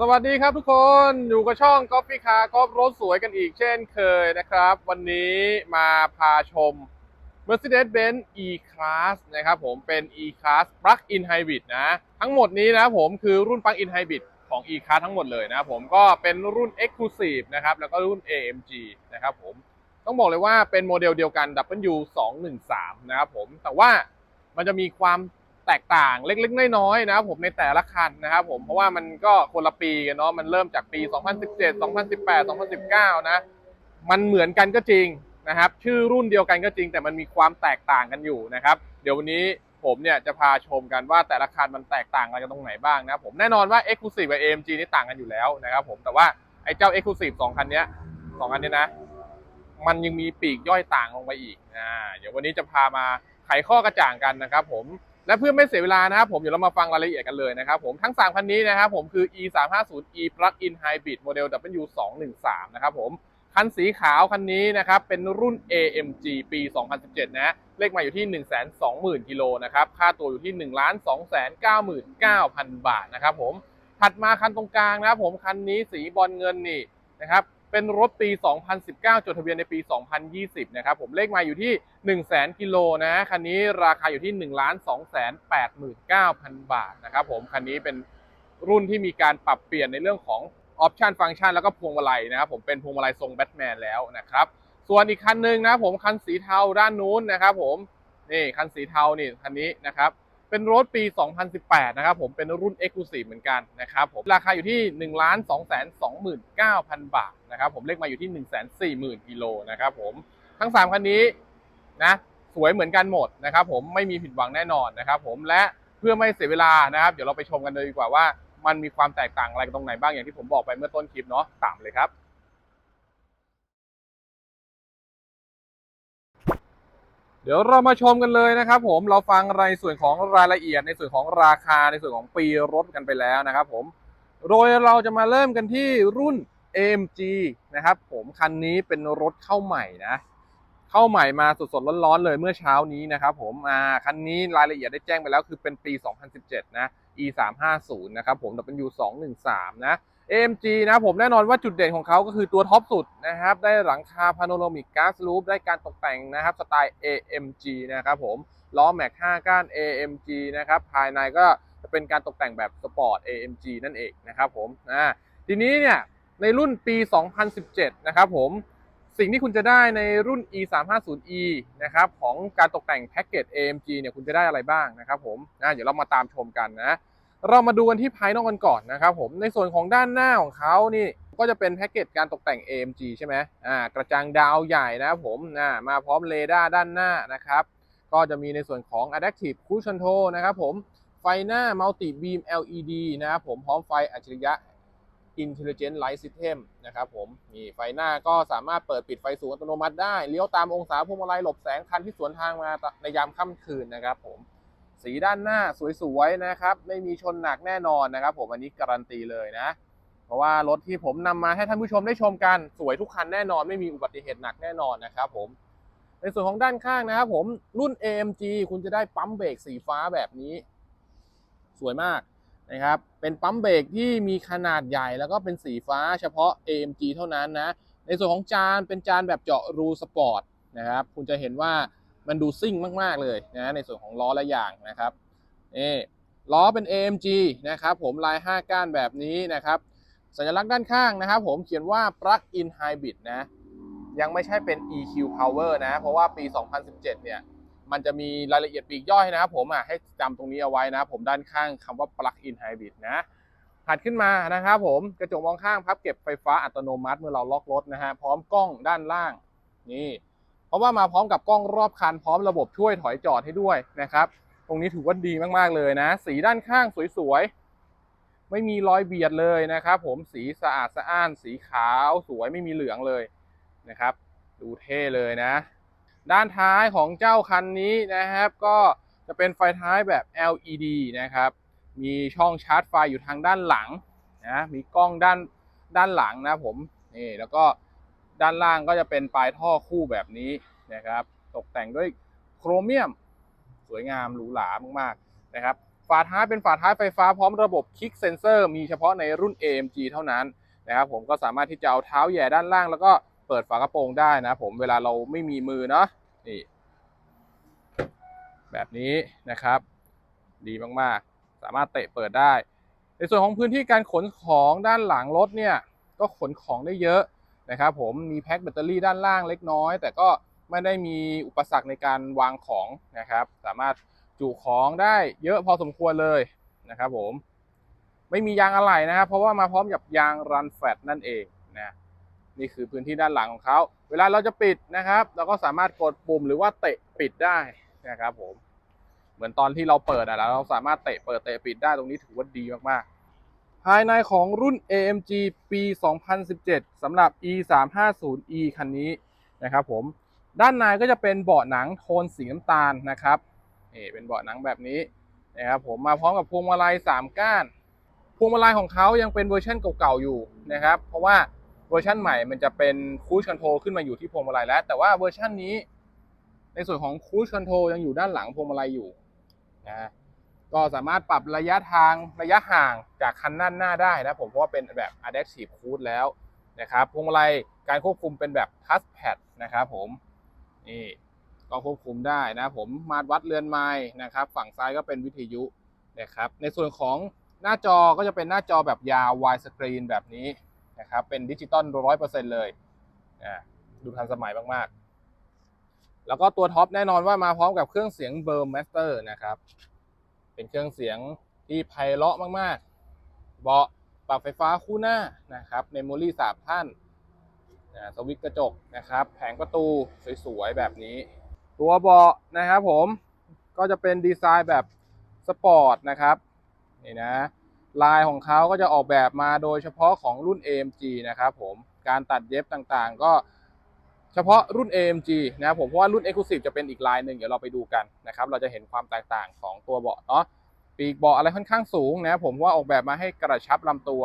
สวัสดีครับทุกคนอยู่กับช่อง Coffee Car กอฟรถสวยกันอีกเช่นเคยนะครับ วันนี้มาพาชม Mercedes-Benz E-Class นะครับผมเป็น E-Class Plug-in Hybrid นะ ทั้งหมดนี้นะผมคือรุ่น Plug-in Hybrid ของ E-Class ทั้งหมดเลยนะผมก็เป็นรุ่น Exclusive นะครับแล้วก็รุ่น AMG นะครับผมต้องบอกเลยว่าเป็นโมเดลเดียวกัน W213 นะครับผมแต่ว่ามันจะมีความ แตกต่างเล็กๆ น้อยๆนะครับผมในแต่ละคันนะครับผมเพราะว่ามันก็คนละปีกันเนาะมันเริ่มจากปี 2017 2018 2019 นะ มันเหมือนกันก็จริงนะครับ ชื่อรุ่นเดียวกันก็จริง แต่มันมีความแตกต่างกันอยู่นะครับ เดี๋ยววันนี้ผมเนี่ยจะพาชมกันว่าแต่ละคันมันแตกต่างกันตรงไหนบ้างนะครับผมแน่นอนว่า Exclusive กับ AMG นี่ต่างกันอยู่แล้วนะครับผมแต่ว่าไอ้เจ้า Exclusive สองคันเนี้ยสองคันเนี้ยนะ มันยังมีปีกย่อยต่างลงไปอีกอ่าเดี๋ยววันนี้จะพามาไขข้อกระจ่างกันนะครับผม และเพื่อไม่เสียเวลานะครับผมเดี๋ยวเรามาฟังรายละเอียดกันเลยนะครับผมทั้ง 3 คันนี้นะครับผมคือ e 3 5 0 e plug-in hybrid โมเดล w 2 1 3นะครับผมคันสีขาวคันนี้นะครับเป็นรุ่น AMG ปี 2017 นะ เลขมาอยู่ที่ 120,000 กิโลนะครับค่าตัวอยู่ที่ 1 2 9 9 0 0 0 บาทนะครับผมถัดมาคันตรงกลางนะครับผมคันนี้สีบอลเงินนี่นะครับ เป็นรถปี 2019 จดทะเบียนในปี 2020 นะครับ ผมเลขมาอยู่ที่ 100,000กิโลนะ คันนี้ราคาอยู่ที่ 1 2 8 9 0 0 0 บาทนะครับผม คันนี้เป็นรุ่นที่มีการปรับเปลี่ยนในเรื่องของออปชันฟังก์ชันแล้วก็พวงมาลัยนะครับผมเป็นพวงมาลัยทรงแบทแมนแล้วนะครับ ส่วนอีกคันหนึ่งนะผมคันสีเทาด้านนู้นนะครับผม นี่คันสีเทานี่คันนี้นะครับ เป็นรถปี 2018 นะครับผมเป็นรุ่น Exclusive เหมือนกันนะครับผมราคาอยู่ที่1 2 2 9 0 0 0 บาทนะครับผมเลขมาอยู่ที่ 1 4 0 0 0 0กิโลนะครับผมทั้ง 3 คันนี้นะสวยเหมือนกันหมดนะครับผมไม่มีผิดหวังแน่นอนนะครับผมและเพื่อไม่เสียเวลานะครับ เดี๋ยวเราไปชมกันเลยดีกว่าว่า มันมีความแตกต่างอะไรตรงไหนบ้างอย่างที่ผมบอกไปเมื่อต้นคลิปเนาะตามเลยครับ เดี๋ยวเรามาชมกันเลยนะครับผมเราฟังในส่วนของรายละเอียดในส่วนของราคาในส่วนของปีรถกันไปแล้วนะครับผมโดยเราจะมาเริ่มกันที่รุ่น AMG นะครับผมคันนี้เป็นรถเข้าใหม่นะ เข้าใหม่มาสดๆร้อนๆเลยเมื่อเช้านี้นะครับผมอ่าคันนี้รายละเอียดได้แจ้งไปแล้วคือเป็นปี 2017 นะ E 3 5 0 นะครับผม W 2 1 3 นะ AMG นะผมแน่นอนว่าจุดเด่นของเขาก็คือตัวท็อปสุดนะครับ ได้หลังคาพาโนรามิกก๊าซลูปได้การตกแต่งนะครับสไตล์ AMG นะครับผมล้อแม็ก 5 ก้าน AMG นะครับ ภายในก็จะเป็นการตกแต่งแบบสปอร์ต AMG นั่นเองนะครับผมอ่าทีนี้เนี่ยในรุ่นปี 2017 นะครับผมสิ่งที่คุณจะได้ในรุ่น e 3 5 0 e นะครับของการตกแต่งแพ็กเกจ AMG เนี่ยคุณจะได้อะไรบ้างนะครับผมนะเดี๋ยวเรามาตามชมกันนะ เรามาดูกันที่ภายนอกกันก่อนนะครับผมในส่วนของด้านหน้าของเขานี่ก็จะเป็นแพ็กเกจการตกแต่ง AMG ใช่ไหมอ่ากระจังดาวใหญ่นะครับผมอ่ามาพร้อมเรดาร์ด้านหน้านะครับ ก็จะมีในส่วนของ Adaptive Cruise Control นะครับผมไฟหน้า Multi Beam LED นะครับผมพร้อมไฟอัจฉริยะ Intelligent Light System นะครับผมนี่ไฟหน้าก็สามารถเปิดปิดไฟสูงอัตโนมัติได้ เลี้ยวตามองศาพวงมาลัยหลบแสงคันที่สวนทางมาในยามค่ำคืนนะครับผม สีด้านหน้าสวยๆนะครับ ไม่มีชนหนักแน่นอนนะครับ ผมอันนี้การันตีเลยนะ เพราะว่ารถที่ผมนำมาให้ท่านผู้ชมได้ชมกันสวยทุกคันแน่นอน ไม่มีอุบัติเหตุหนักแน่นอนนะครับ ผมในส่วนของด้านข้างนะครับผมรุ่น AMG คุณจะได้ปั๊มเบรกสีฟ้าแบบนี้ สวยมากนะครับ เป็นปั๊มเบรกที่มีขนาดใหญ่แล้วก็เป็นสีฟ้าเฉพาะ AMG เท่านั้นนะ ในส่วนของจานเป็นจานแบบเจาะรูสปอร์ตนะครับ คุณจะเห็นว่า มันดูซิ่งมากๆเลยนะในส่วนของล้อและยางนะครับนี่ล้อเป็น AMG นะครับผมลาย 5 ก้านแบบนี้นะครับ สัญลักษณ์ด้านข้างนะครับ ผมเขียนว่า plug-in hybrid นะยังไม่ใช่เป็น EQ power นะ เพราะว่าปี 2017 เนี่ย มันจะมีรายละเอียดปีกย่อยนะครับผมอะให้จำตรงนี้เอาไว้นะผมด้านข้างคำว่า plug-in hybrid นะถัดขึ้นมานะครับผมกระจกมองข้างพับเก็บไฟฟ้าอัตโนมัติเมื่อเราล็อกรถนะฮะพร้อมกล้องด้านล่างนี่ ราะว่ามาพร้อมกับกล้องรอบคันพร้อมระบบช่วยถอยจอดให้ด้วยนะครับตรงนี้ถือว่าดีมากๆเลยนะ สีด้านข้างสวยๆ ไม่มีรอยเบียดเลยนะครับ ผมสีสะอาดสะอ้าน สีขาวสวยไม่มีเหลืองเลยนะครับ ดูเท่เลยนะ ด้านท้ายของเจ้าคันนี้นะครับ ก็จะเป็นไฟท้ายแบบ LED นะครับ มีช่องชาร์จไฟอยู่ทางด้านหลังนะมีกล้องด้านด้านหลังนะผมนี่แล้วก็ ด้านล่างก็จะเป็นปลายท่อคู่แบบนี้นะครับ ตกแต่งด้วยโครเมียม สวยงามหรูหรามากๆนะครับ ฝาท้ายเป็นฝาท้ายไฟฟ้าพร้อมระบบคิกเซนเซอร์มีเฉพาะในรุ่น AMG เท่านั้นนะครับ ผมก็สามารถที่จะเอาเท้าแย่ด้านล่าง แล้วก็เปิดฝากระโปรงได้นะผมเวลาเราไม่มีมือเนาะนี่แบบนี้นะครับ ดีมากๆ สามารถเตะเปิดได้ ในส่วนของพื้นที่การขนของด้านหลังรถเนี่ยก็ขนของได้เยอะ นะครับผมมีแพ็คแบตเตอรี่ด้านล่างเล็กน้อย แต่ก็ไม่ได้มีอุปสรรคในการวางของนะครับ สามารถจุของได้เยอะพอสมควรเลยนะครับผมไม่มียางอะไหล่นะครับ เพราะว่ามาพร้อมกับยางรันแฟตนั่นเองนะนี่คือพื้นที่ด้านหลังของเขาเวลาเราจะปิดนะครับ เราก็สามารถกดปุ่มหรือว่าเตะปิดได้นะครับผมเหมือนตอนที่เราเปิดอะแล้วเราสามารถเตะเปิดเตะปิดได้ตรงนี้ถือว่าดีมากๆ ภายในของรุ่น AMG ปี 2017 สำหรับ E 3 5 0 E คันนี้นะครับผมด้านในก็จะเป็นเบาะหนังโทนสีน้ำตาลนะครับนี่เป็นเบาะหนังแบบนี้นะครับผมมาพร้อมกับพวงมาลัย 3 ก้านพวงมาลัยของเขายังเป็นเวอร์ชันเก่าๆอยู่นะครับ เพราะว่าเวอร์ชันใหม่มันจะเป็นคูชคอนโทรขึ้นมาอยู่ที่พวงมาลัยแล้ว แต่ว่าเวอร์ชันนี้ ในส่วนของคูชคอนโทรยังอยู่ด้านหลังพวงมาลัยอยู่นะ ก็สามารถปรับระยะทางระยะห่างจากคันด้านหน้าได้นะผมเพราะว่าเป็นแบบ Adaptive Cruise แล้วนะครับพวงมาลัยการควบคุมเป็นแบบ Touchpad นะครับผมนี่ก็ควบคุมได้นะผมมาวัดเรือนไม้นะครับฝั่งซ้ายก็เป็นวิทยุนะครับในส่วนของหน้าจอก็จะเป็นหน้าจอแบบยาว wide screen แบบนี้นะครับเป็นดิจิตอลร้อยเปอร์เซ็นต์เลยอ่าดูทันสมัยมากๆ แล้วก็ตัวท็อปแน่นอนว่ามาพร้อมกับเครื่องเสียงเบอร์ม a สเตอร์นะครับ เป็นเครื่องเสียงที่ไพเราะมากๆ เบาะปรับไฟฟ้าคู่หน้านะครับเมมโมรี่สามท่านสวิตช์กระจกนะครับ แผงประตูสวยๆ แบบนี้ ตัวเบาะนะครับผมก็จะเป็นดีไซน์แบบสปอร์ตนะครับนี่นะลายของเขาก็จะออกแบบมาโดยเฉพาะของรุ่น AMG นะครับผมการตัดเย็บต่างๆ ก็ เฉพาะรุ่น AMG นะครับผมเพราะว่ารุ่น Exclusive จะเป็นอีกลายหนึ่งเดี๋ยวเราไปดูกันนะครับเราจะเห็นความแตกต่างของตัวเบาะเนาะปีกเบาะอะไรค่อนข้างสูงนะครับผมว่าออกแบบมาให้กระชับลำตัว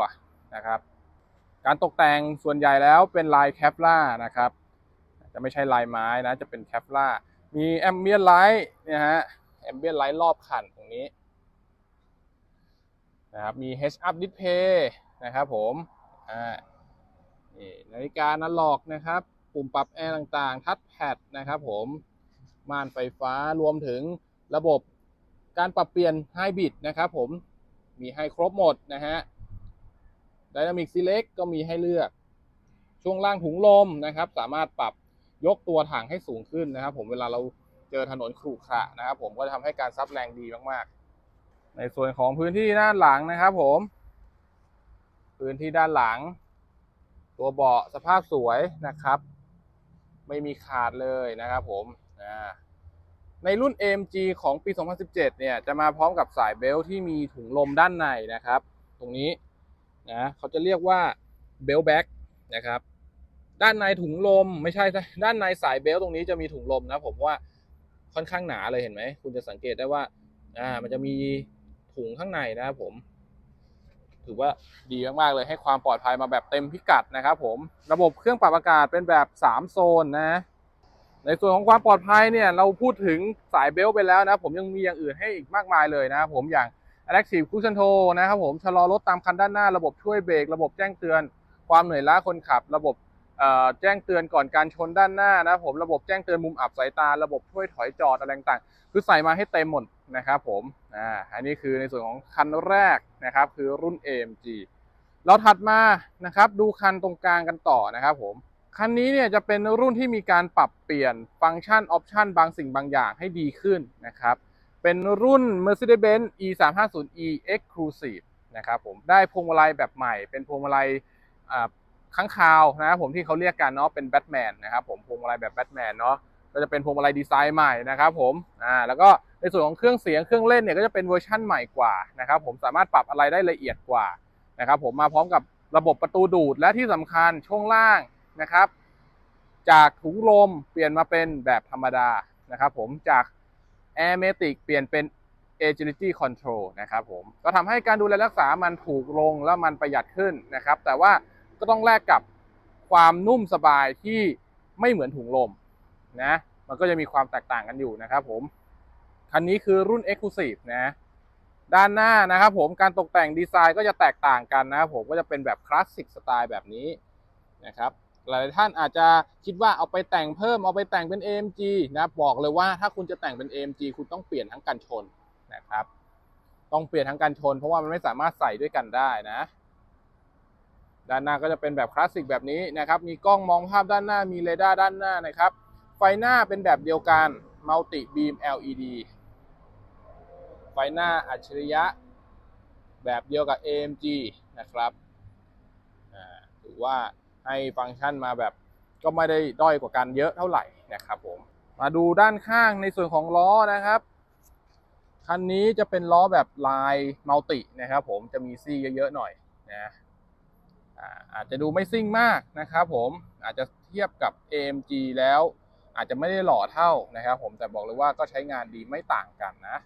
นะครับการตกแต่งส่วนใหญ่แล้วเป็นลายแคปล่านะครับจะไม่ใช่ลายไม้นะจะเป็นแคปล่ามีแอมเบียนไลท์นะฮะแอมเบียนไลท์รอบคันตรงนี้นะครับมี Head Up Display นะครับผมอ่านี่นาฬิกาอนาล็อกนะครับ ปุ่มปรับแอร์ต่างๆ ทัชแพดนะครับผม ม่านไฟฟ้ารวมถึงระบบการปรับเปลี่ยนไฮบริดนะครับผม มีให้ครบหมดนะฮะ Dynamic Select ก็มีให้เลือก ช่วงล่างถุงลมนะครับ สามารถปรับยกตัวถังให้สูงขึ้นนะครับ ผมเวลาเราเจอถนนขรุขระนะครับ ผมก็จะทำให้การซับแรงดีมากๆ ในส่วนของพื้นที่ด้านหลังนะครับ ผม พื้นที่ด้านหลัง ตัวเบาะสภาพสวยนะครับ ไม่มีขาดเลยนะครับผมในรุ่น AMG ของปี 2017 เนี่ยจะมาพร้อมกับสายเบลท์ที่มีถุงลมด้านในนะครับ ตรงนี้นะเขาจะเรียกว่าเบลแบ็กนะครับด้านในถุงลมไม่ใช่ด้านในสายเบลต์ตรงนี้จะมีถุงลมนะผมว่าค่อนข้างหนาเลยเห็นไหมคุณจะสังเกตได้ว่าอ่ามันจะมีถุงข้างในนะครับผม ถือว่าดีมากๆเลยให้ความปลอดภัยมาแบบเต็มพิกัดนะครับผมระบบเครื่องปรับอากาศเป็นแบบ 3 โซนนะในส่วนของความปลอดภัยเนี่ยเราพูดถึงสายเบลต์ไปแล้วนะ ผมยังมีอย่างอื่นให้อีกมากมายเลยนะครับผมอย่าง Active Cruise Control นะครับผมชะลอรถตามคันด้านหน้า ระบบช่วยเบรกระบบแจ้งเตือน ความเหนื่อยล้าคนขับ ระบบแจ้งเตือนก่อนการชนด้านหน้านะครับผมระบบแจ้งเตือนมุมอับสายตา ระบบช่วยถอยจอดอะไรต่างๆคือใส่มาให้เต็มหมดนะครับผม อ่าอันนี้คือในส่วนของคันแรกนะครับ คือรุ่น AMG เราถัดมานะครับ ดูคันตรงกลางกันต่อนะครับผมคันนี้เนี่ยจะเป็นรุ่นที่มีการปรับเปลี่ยนฟังก์ชันออปชันบางสิ่งบางอย่างให้ดีขึ้นนะครับ เป็นรุ่น Mercedes-Benz E350e Exclusive นะครับผมได้พวงมาลัยแบบใหม่ เป็นพวงมาลัยอ่าข้างคาวนะครับผมที่เขาเรียกกันเนาะเป็นแบทแมนนะครับผมพวงมาลัยแบบแบทแมนเนาะ ก็จะเป็นพวงมาลัยดีไซน์ใหม่นะครับผมอ่าแล้วก็ในส่วนของเครื่องเสียงเครื่องเล่นเนี่ยก็จะเป็นเวอร์ชั่นใหม่กว่านะครับผมสามารถปรับอะไรได้ละเอียดกว่านะครับผมมาพร้อมกับระบบประตูดูดและที่สำคัญช่วงล่างนะครับ จากถุงลมเปลี่ยนมาเป็นแบบธรรมดานะครับผมจาก Air m a t i c เปลี่ยนเป็น Agility Control นะครับผมก็ทำให้การดูแลรักษามันถูกลงและมันประหยัดขึ้นนะครับ แต่ว่าก็ต้องแลกกับความนุ่มสบายที่ไม่เหมือนถุงลม นะ มันก็จะมีความแตกต่างกันอยู่นะครับผม คันนี้คือรุ่น Exclusive นะ ด้านหน้านะครับผม การตกแต่งดีไซน์ก็จะแตกต่างกันนะครับผมก็จะเป็นแบบคลาสสิกสไตล์แบบนี้นะครับหลายท่านอาจจะคิดว่าเอาไปแต่งเพิ่มเอาไปแต่งเป็น AMG นะบอกเลยว่าถ้าคุณจะแต่งเป็น AMG คุณต้องเปลี่ยนทั้งกันชนนะครับ ต้องเปลี่ยนทั้งกันชน เพราะว่ามันไม่สามารถใส่ด้วยกันได้นะ ด้านหน้าก็จะเป็นแบบคลาสสิกแบบนี้นะครับ มีกล้องมองภาพด้านหน้ามีเรดาร์ด้านหน้านะครับ ไฟหน้าเป็นแบบเดียวกัน Multi Beam LED ไฟหน้าอัจฉริยะ แบบเดียวกับ AMG นะครับถือว่าให้ฟังก์ชันมาแบบก็ไม่ได้ด้อยกว่ากันเยอะเท่าไหร่นะครับผม มาดูด้านข้างในส่วนของล้อนะครับคันนี้จะเป็นล้อแบบลายมัลตินะครับผมจะมีซี่เยอะๆหน่อยนะอาจจะดูไม่ซิ่งมากนะครับผมอาจจะเทียบกับ AMG แล้ว อาจจะไม่ได้หล่อเท่านะครับ ผมแต่บอกเลยว่าก็ใช้งานดีไม่ต่างกันนะ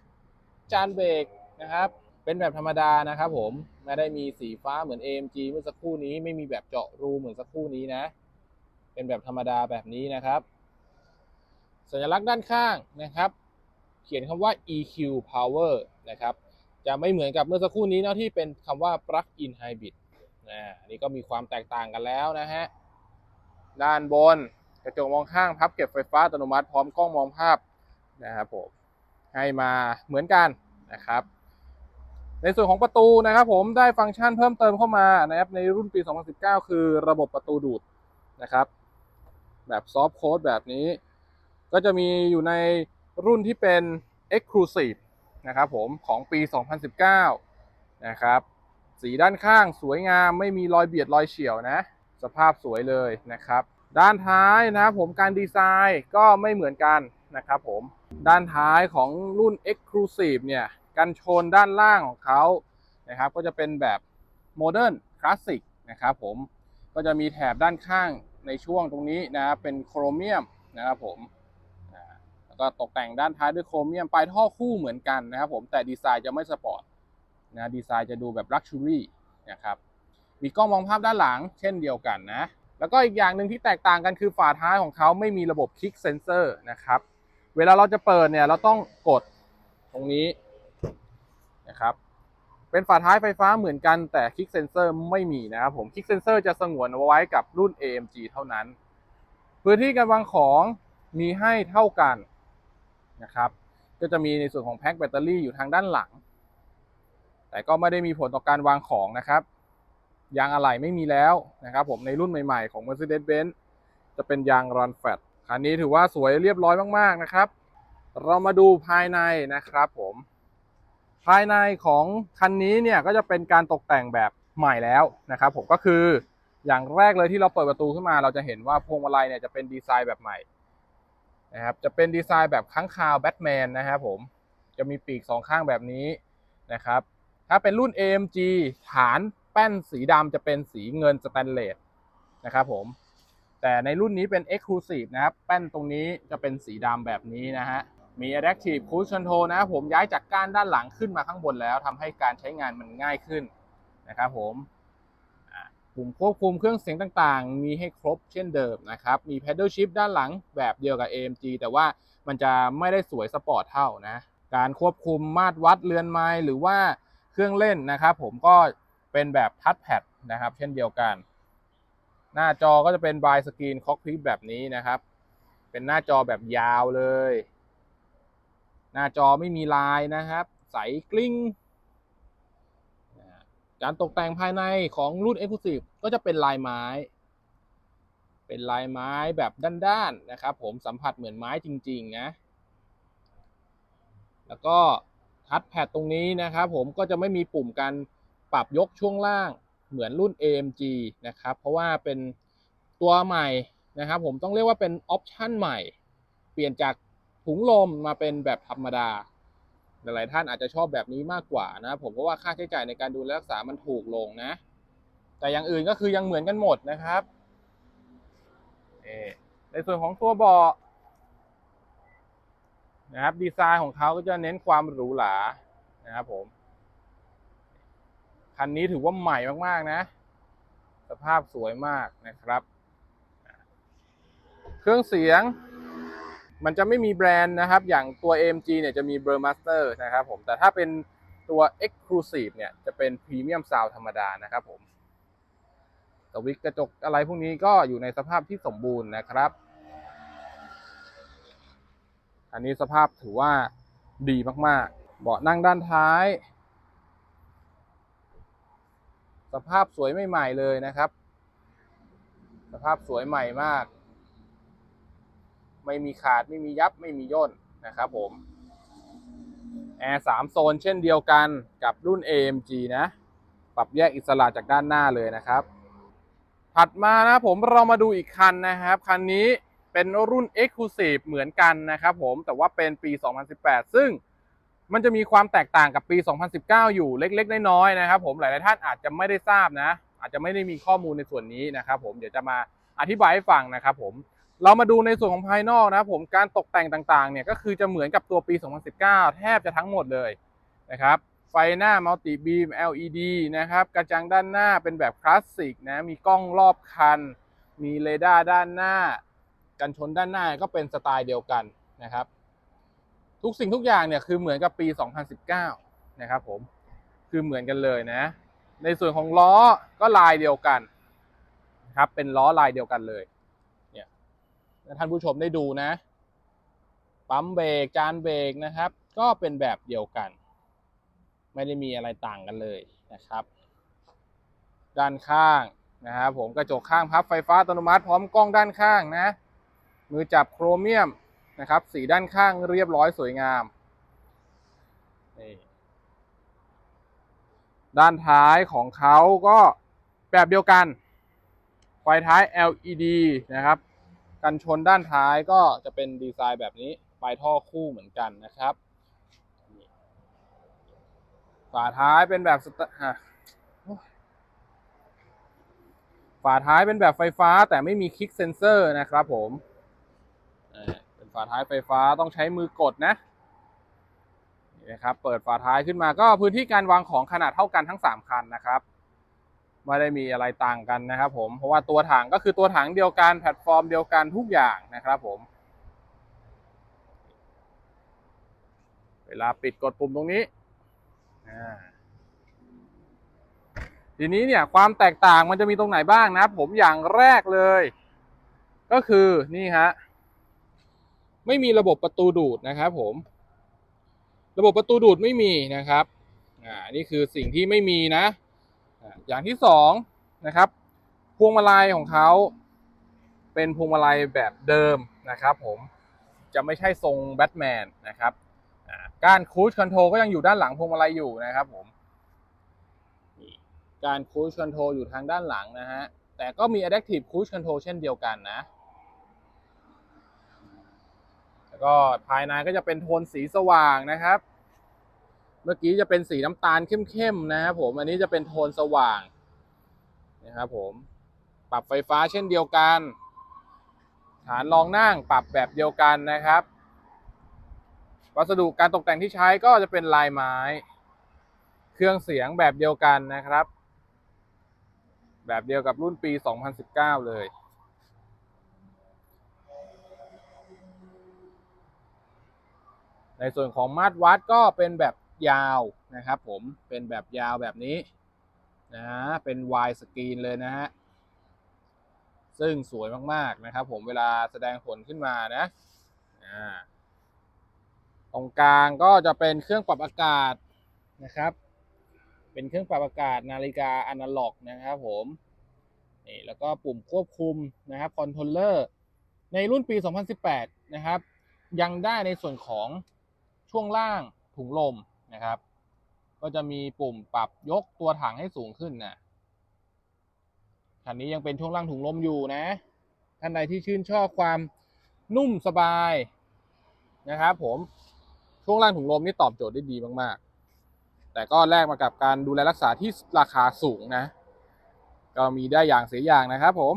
จานเบรกนะครับ เป็นแบบธรรมดานะครับ ผมไม่ได้มีสีฟ้าเหมือน AMG เมื่อสักครู่นี้ไม่มีแบบเจาะรูเหมือนสักครู่นี้นะ เป็นแบบธรรมดาแบบนี้นะครับ สัญลักษณ์ด้านข้างนะครับ เขียนคำว่า EQ Power นะครับจะไม่เหมือนกับเมื่อสักครู่นี้เนาะที่เป็นคำว่า Plug in Hybrid นะอันนี้ก็มีความแตกต่างกันแล้วนะฮะด้านบน กระจกมองข้างพับเก็บไฟฟ้าอัตโนมัติพร้อมกล้องมองภาพนะครับผมให้มาเหมือนกันนะครับ ในส่วนของประตูนะครับผมได้ฟังก์ชันเพิ่มเติมเข้ามานะครับในรุ่นปี 2019 คือระบบประตูดูดนะครับแบบซอฟต์โค้ดแบบนี้ ก็จะมีอยู่ในรุ่นที่เป็น Exclusive นะครับผมของปี 2019 นะครับ สีด้านข้างสวยงามไม่มีรอยเบียดรอยเฉียวนะ สภาพสวยเลยนะครับ ด้านท้ายนะครับผมการดีไซน์ก็ไม่เหมือนกันนะครับผมด้านท้ายของรุ่น Exclusive เนี่ยกันชนด้านล่างของเขานะครับก็จะเป็นแบบโมเดิร์นคลาสสิกนะครับผมก็จะมีแถบด้านข้างในช่วงตรงนี้นะครับเป็นโครเมียมนะครับผมแล้วก็ตกแต่งด้านท้ายด้วยโครเมียมปลายท่อคู่เหมือนกันนะครับผมแต่ดีไซน์จะไม่สปอร์ตนะดีไซน์จะดูแบบลักชัวรี่นะครับมีกล้องมองภาพด้านหลังเช่นเดียวกันนะ แล้วก็อีกอย่างหนึ่งที่แตกต่างกันคือฝาท้ายของเขาไม่มีระบบคลิกเซนเซอร์นะครับ เวลาเราจะเปิดเนี่ยเราต้องกดตรงนี้นะครับ เป็นฝาท้ายไฟฟ้าเหมือนกันแต่คลิกเซนเซอร์ไม่มีนะครับผมคลิกเซนเซอร์จะสงวนเอาไว้กับรุ่น AMG เท่านั้น พื้นที่การวางของมีให้เท่ากันนะครับ ก็จะมีในส่วนของแพ็คแบตเตอรี่อยู่ทางด้านหลัง แต่ก็ไม่ได้มีผลต่อการวางของนะครับ ยางอะไหล่ไม่มีแล้วนะครับผมในรุ่นใหม่ๆของ Mercedes-Benz จะเป็นยางรันแฟตคันนี้ถือว่าสวยเรียบร้อยมากๆนะครับ เรามาดูภายในนะครับผม ภายในของคันนี้เนี่ยก็จะเป็นการตกแต่งแบบใหม่แล้วนะครับผมก็คืออย่างแรกเลยที่เราเปิดประตูขึ้นมา เราจะเห็นว่าพวงมาลัยเนี่ยจะเป็นดีไซน์แบบใหม่นะครับจะเป็นดีไซน์แบบค้างคาวแบทแมนนะครับผมจะมีปีกสองข้างแบบนี้นะครับถ้าเป็นรุ่น AMG ฐาน แป้นสีดำจะเป็นสีเงินสแตนเลสนะครับผม แต่ในรุ่นนี้เป็น Exclusive นะครับ แป้นตรงนี้จะเป็นสีดำแบบนี้นะฮะ มี Adaptive Cruise Control นะครับผมย้ายจากก้านด้านหลังขึ้นมาข้างบนแล้วทำให้การใช้งานมันง่ายขึ้นนะครับผมปุ่มควบคุมเครื่องเสียงต่างๆ มีให้ครบเช่นเดิมนะครับ มี Pedal Shift ด้านหลังแบบเดียวกับ AMG แต่ว่ามันจะไม่ได้สวยสปอร์ตเท่านะ การควบคุมมาตรวัดเรือนไม้หรือว่าเครื่องเล่นนะครับผมก็ เป็นแบบทัชแพดนะครับ เช่นเดียวกัน หน้าจอก็จะเป็นบายสกรีนคอกพิแบบนี้นะครับ เป็นหน้าจอแบบยาวเลย หน้าจอไม่มีลายนะครับ ใสกลิ้งการตกแต่งภายในของรุ่น Exclusive ก็จะเป็นลายไม้ เป็นลายไม้แบบด้านๆนะครับ ผมสัมผัสเหมือนไม้จริงๆนะ แล้วก็ทัชแพดตรงนี้นะครับ ผมก็จะไม่มีปุ่มการ ปรับยกช่วงล่างเหมือนรุ่น AMG นะครับเพราะว่าเป็นตัวใหม่นะครับผมต้องเรียกว่าเป็นออปชั่นใหม่ เปลี่ยนจากถุงลมมาเป็นแบบธรรมดา หลาย ๆ ท่านอาจจะชอบแบบนี้มากกว่านะผมเพราะว่าค่าใช้จ่ายในการดูแลรักษามันถูกลงนะ แต่อย่างอื่นก็คือยังเหมือนกันหมดนะครับในส่วนของตัวเบาะนะครับดีไซน์ของเขาก็จะเน้นความหรูหรานะครับผม คันนี้ถือว่าใหม่มากๆนะ สภาพสวยมากนะครับ เครื่องเสียง มันจะไม่มีแบรนด์นะครับ อย่างตัว AMG เนี่ยจะมี b u r m a s t e r นะครับผม แต่ถ้าเป็นตัว Exclusive เนี่ยจะเป็นพรีเมียมซาวธรรมดานะครับผมสวิตกระจกอะไรพวกนี้ก็อยู่ในสภาพที่สมบูรณ์นะครับ อันนี้สภาพถือว่าดีมากๆ เบาะนั่งด้านท้าย สภาพสวยใหม่ๆเลยนะครับ สภาพสวยใหม่มาก ไม่มีขาดไม่มียับไม่มีย่นนะครับผมแอร์สามโซนเช่นเดียวกันกับรุ่น AMG นะ ปรับแยกอิสระจากด้านหน้าเลยนะครับ ถัดมานะผมเรามาดูอีกคันนะครับ คันนี้เป็นรุ่น Exclusive เหมือนกันนะครับผมแต่ว่าเป็นปี 2018 ซึ่ง มันจะมีความแตกต่างกับปี 2019 อยู่เล็ก ๆ น้อยๆนะครับ ผมหลายๆท่านอาจจะไม่ได้ทราบนะ อาจจะไม่ได้มีข้อมูลในส่วนนี้นะครับ ผมเดี๋ยวจะมาอธิบายให้ฟังนะครับผมเรามาดูในส่วนของภายนอกนะครับผมการตกแต่งต่างๆเนี่ยก็คือจะเหมือนกับตัวปี 2019 แทบจะทั้งหมดเลยนะครับไฟหน้ามัลติบีม LED นะครับกระจังด้านหน้าเป็นแบบคลาสสิกนะมีกล้องรอบคัน มีเรดาร์ด้านหน้า กันชนด้านหน้าก็เป็นสไตล์เดียวกันนะครับ ทุกสิ่งทุกอย่างเนี่ยคือเหมือนกับปี 2019 นะครับผมคือเหมือนกันเลยนะ ในส่วนของล้อก็ลายเดียวกันนะครับเป็นล้อลายเดียวกันเลยเนี่ยท่านผู้ชมได้ดูนะ ปั๊มเบรกจานเบรกนะครับ ก็เป็นแบบเดียวกัน ไม่ได้มีอะไรต่างกันเลยนะครับ ด้านข้างนะครับผมกระจกข้างพับไฟฟ้าอัตโนมัติพร้อมกล้องด้านข้างนะ มือจับโครเมียม นะครับ สีด้านข้างเรียบร้อยสวยงามนี่ด้านท้ายของเขาก็แบบเดียวกัน ไฟท้าย LED นะครับ กันชนด้านท้ายก็จะเป็นดีไซน์แบบนี้ปลายท่อคู่เหมือนกันนะครับ ฝาท้ายเป็นแบบสตะฝาท้ายเป็นแบบไฟฟ้าแต่ไม่มีคลิกเซนเซอร์นะครับผม ฝาท้ายไฟฟ้าต้องใช้มือกดนะนี่นะครับเปิดฝาท้ายขึ้นมาก็พื้นที่การวางของขนาดเท่ากันทั้ง 3 คันนะครับไม่ได้มีอะไรต่างกันนะครับผมเพราะว่าตัวถังก็คือตัวถังเดียวกันแพลตฟอร์มเดียวกันทุกอย่างนะครับผม เวลาปิดกดปุ่มตรงนี้อ่าทีนี้เนี่ยความแตกต่างมันจะมีตรงไหนบ้างนะผมอย่างแรกเลย ก็คือนี่ฮะ ไม่มีระบบประตูดูดนะครับผม ระบบประตูดูดไม่มีนะครับอ่านี่คือสิ่งที่ไม่มีนะ อย่างที่สองนะครับ พวงมาลัยของเขาเป็นพวงมาลัยแบบเดิมนะครับผมจะไม่ใช่ทรงแบทแมนนะครับอ่าการคูชคอนโทรก็ยังอยู่ด้านหลังพวงมาลัยอยู่นะครับผมการคูชคอนโทรอยู่ทางด้านหลังนะฮะแต่ก็มี Adaptive Cruise Control เช่นเดียวกันนะ แล้วก็ภายในก็จะเป็นโทนสีสว่างนะครับ เมื่อกี้จะเป็นสีน้ำตาลเข้มๆนะครับผมอันนี้จะเป็นโทนสว่างนะครับผมปรับไฟฟ้าเช่นเดียวกัน ฐานรองนั่งปรับแบบเดียวกันนะครับ วัสดุการตกแต่งที่ใช้ก็จะเป็นลายไม้ เครื่องเสียงแบบเดียวกันนะครับ แบบเดียวกับรุ่นปี 2019 เลย ในส่วนของมาตรวัดก็เป็นแบบยาวนะครับผมเป็นแบบยาวแบบนี้นะเป็นวายสกรีนเลยนะฮะซึ่งสวยมากๆนะครับผมเวลาแสดงผลขึ้นมานะตรงกลางก็จะเป็นเครื่องปรับอากาศนะครับ เป็นเครื่องปรับอากาศนาฬิกาอนาล็อกนะครับผมนี่แล้วก็ปุ่มควบคุมนะครับคอนโทรลเลอร์ในรุ่นปี 2018 นะครับ ยังได้ในส่วนของ ช่วงล่างถุงลมนะครับ ก็จะมีปุ่มปรับยกตัวถังให้สูงขึ้นนะคันนี้ยังเป็นช่วงล่างถุงลมอยู่นะท่านใดที่ชื่นชอบความนุ่มสบายนะครับผมช่วงล่างถุงลมนี่ตอบโจทย์ได้ดีมากๆ แต่ก็แลกมากับการดูแลรักษาที่ราคาสูงนะ ก็มีได้อย่างเสียอย่างนะครับผม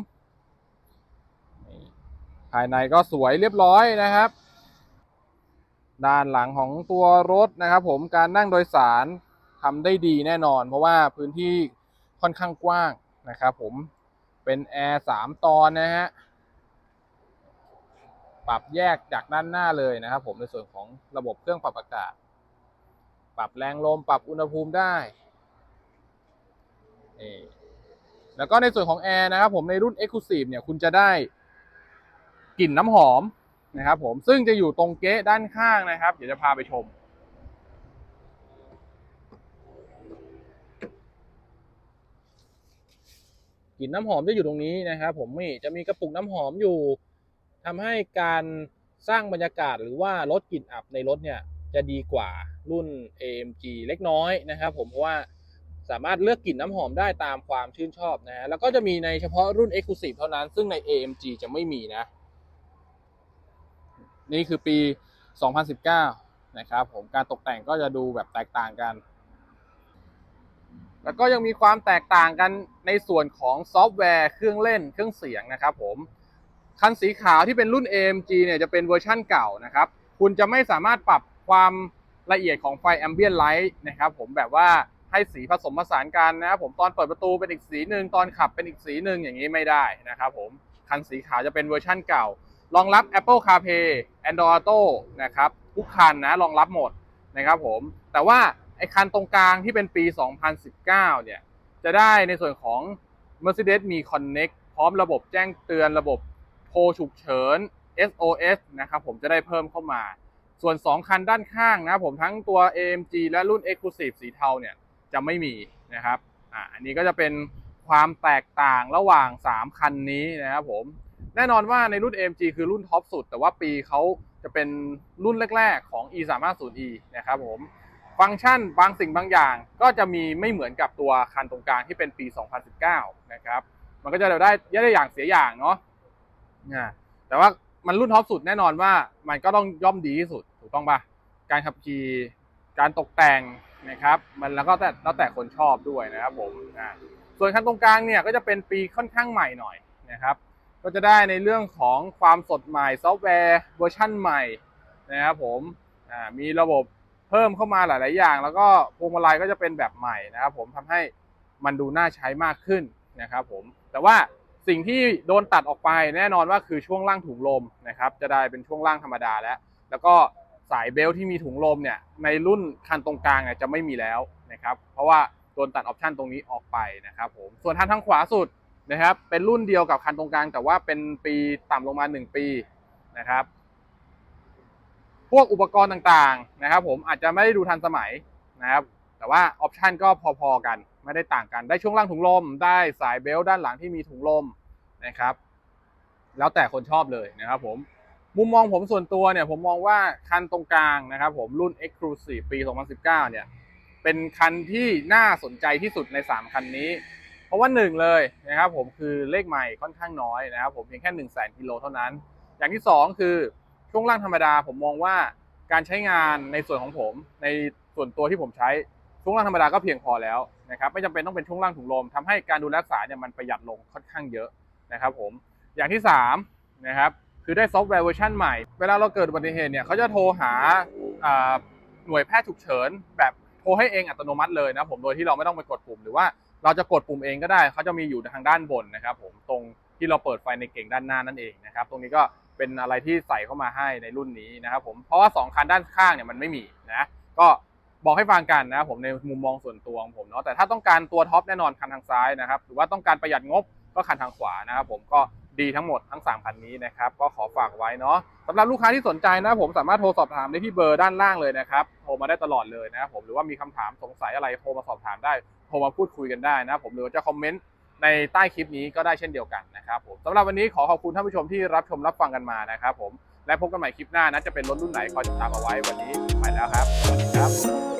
ภายในก็สวยเรียบร้อยนะครับ ด้านหลังของตัวรถนะครับ ผมการนั่งโดยสารทำได้ดีแน่นอน เพราะว่าพื้นที่ค่อนข้างกว้างนะครับ ผมเป็นแอร์สามตอนนะฮะปรับแยกจากด้านหน้าเลยนะครับ ผมในส่วนของระบบเครื่องปรับอากาศ ปรับแรงลมปรับอุณหภูมิได้นี่แล้วก็ในส่วนของแอร์นะครับ ผมในรุ่น Exclusive เนี่ยคุณจะได้กลิ่นน้ำหอม นะครับผมซึ่งจะอยู่ตรงเก๊ะด้านข้างนะครับ เดี๋ยวจะพาไปชม กลิ่นน้ำหอมจะอยู่ตรงนี้นะครับ ผมนี่จะมีกระปุกน้ำหอมอยู่ทำให้การสร้างบรรยากาศหรือว่าลดกลิ่นอับในรถเนี่ยจะดีกว่ารุ่น AMG เล็กน้อยนะครับ ผมเพราะว่าสามารถเลือกกลิ่นน้ำหอมได้ตามความชื่นชอบนะฮะแล้วก็จะมีในเฉพาะรุ่น Exclusive เท่านั้น ซึ่งใน AMG จะไม่มีนะ นี่คือปี 2019 นะครับผมการตกแต่งก็จะดูแบบแตกต่างกัน แล้วก็ยังมีความแตกต่างกันในส่วนของซอฟต์แวร์เครื่องเล่นเครื่องเสียงนะครับผมคันสีขาวที่เป็นรุ่น AMG เนี่ยจะเป็นเวอร์ชั่นเก่านะครับ คุณจะไม่สามารถปรับความละเอียดของไฟ Ambient Light นะครับผมแบบว่าให้สีผสมผสานกันนะครับผมตอนเปิดประตูเป็นอีกสีหนึ่งตอนขับเป็นอีกสีหนึ่งอย่างนี้ไม่ได้นะครับผมคันสีขาวจะเป็นเวอร์ชั่นเก่า รองรับ Apple CarPlay Android Auto นะครับทุกคันนะรองรับหมดนะครับผม แต่ว่าไอ้คันตรงกลางที่เป็นปี 2019 เนี่ย จะได้ในส่วนของ Mercedes มี Connect พร้อมระบบแจ้งเตือนระบบโทรฉุกเฉิน SOS นะครับผมจะได้เพิ่มเข้ามา ส่วน 2 คันด้านข้างนะผมทั้งตัว AMG และรุ่น Exclusive สีเทาเนี่ย จะไม่มีนะครับอ่าอันนี้ก็จะเป็นความแตกต่างระหว่าง 3 คันนี้นะครับผม แน่นอนว่าในรุ่น AMG คือรุ่นท็อปสุด แต่ว่าปีเขาจะเป็นรุ่นแรก ๆ ของ e 3 5 0 e นะครับผม ฟังก์ชันบางสิ่งบางอย่าง ก็จะมีไม่เหมือนกับตัวคันตรงกลางที่เป็นปี 2019 นะครับ มันก็จะได้ได้อย่างเสียอย่างเนาะแต่ว่ามันรุ่นท็อปสุดแน่นอนว่ามันก็ต้องย่อมดีที่สุดถูกต้องปะการขับขี่การตกแต่งนะครับ มันแล้วก็แต่แล้วแต่คนชอบด้วยนะครับผมส่วนคันตรงกลางเนี่ยก็จะเป็นปีค่อนข้างใหม่หน่อยนะครับ ก็จะได้ในเรื่องของความสดใหม่ซอฟต์แวร์เวอร์ชั่นใหม่นะครับผมมีระบบเพิ่มเข้ามาหลาย ๆ อย่าง แล้วก็พวงมาลัยก็จะเป็นแบบใหม่นะครับผมทำให้มันดูน่าใช้มากขึ้นนะครับผมแต่ว่าสิ่งที่โดนตัดออกไปแน่นอนว่าคือช่วงล่างถุงลมนะครับจะได้เป็นช่วงล่างธรรมดาแล้ว แล้วก็สายเบลที่มีถุงลมเนี่ยในรุ่นคันตรงกลางเนี่ยจะไม่มีแล้วนะครับเพราะว่าโดนตัดออปชันตรงนี้ออกไปนะครับผมส่วนทางทางขวาสุด นะครับ เป็นรุ่นเดียวกับคันตรงกลางแต่ว่าเป็นปีต่ำลงมา 1 ปีนะครับ พวกอุปกรณ์ต่างๆนะครับ ผมอาจจะไม่ได้ดูทันสมัยนะครับ แต่ว่าออปชันก็พอๆกัน ไม่ได้ต่างกัน ได้ช่วงล่างถุงลม ได้สายเบลต์ด้านหลังที่มีถุงลมนะครับ แล้วแต่คนชอบเลยนะครับ ผม มุมมองผมส่วนตัวเนี่ย ผมมองว่าคันตรงกลางนะครับ ผมรุ่น Exclusive ปี 2019 เนี่ย เป็นคันที่น่าสนใจที่สุดใน 3 คันนี้ เพราะว่าหนึ่งเลยนะครับผมคือเลขใหม่ค่อนข้างน้อยนะครับผมเพียงแค่1นึ่งแสนกิโลเท่านั้น อย่างที่ 2 คือช่วงล่างธรรมดาผมมองว่าการใช้งานในส่วนของผมในส่วนตัวที่ผมใช้ช่วงล่างธรรมดาก็เพียงพอแล้วนะครับไม่จำเป็นต้องเป็นช่วงล่างถุงลมทำให้การดูแลรักษาเนี่ยมันประหยัดลงค่อนข้างเยอะนะครับผมอย่างที่3นะครับคือได้ซอฟต์แวร์เวอร์ชันใหม่ เวลาเราเกิดอุบัติเหตุเนี่ยเขาจะโทรหาอ่าหน่วยแพทย์ฉุกเฉิน แบบโทรให้เองอัตโนมัติเลยนะผมโดยที่เราไม่ต้องไปกดปุ่มหรือว่า เราจะกดปุ่มเองก็ได้เขาจะมีอยู่ทางด้านบนนะครับ ผมตรงที่เราเปิดไฟในเก่งด้านหน้านั่นเองนะครับ ตรงนี้ก็เป็นอะไรที่ใส่เข้ามาให้ในรุ่นนี้นะครับ ผมเพราะว่า2คันด้านข้างเนี่ยมันไม่มีนะก็บอกให้ฟังกันนะครับผมในมุมมองส่วนตัวของผมเนาะแต่ถ้าต้องการตัวท็อปแน่นอนคันทางซ้ายนะครับหรือว่าต้องการประหยัดงบก็คันทางขวานะครับผมก็ ดีทั้งหมดทั้ง 3 คันนี้นะครับ ก็ขอฝากไว้เนาะสำหรับลูกค้าที่สนใจนะผมสามารถโทรสอบถามได้ที่เบอร์ด้านล่างเลยนะครับ โทรมาได้ตลอดเลยนะครับผมหรือว่ามีคำถามสงสัยอะไรโทรมาสอบถามได้ โทรมาพูดคุยกันได้นะผมหรือว่าจะคอมเมนต์ในใต้คลิปนี้ก็ได้เช่นเดียวกันนะครับผมสำหรับวันนี้ขอขอบคุณท่านผู้ชมที่รับชมรับฟังกันมานะครับผมและพบกันใหม่คลิปหน้านะจะเป็นรถรุ่นไหนคอยติดตามเอาไว้วันนี้ไปแล้วครับสวัสดีครับ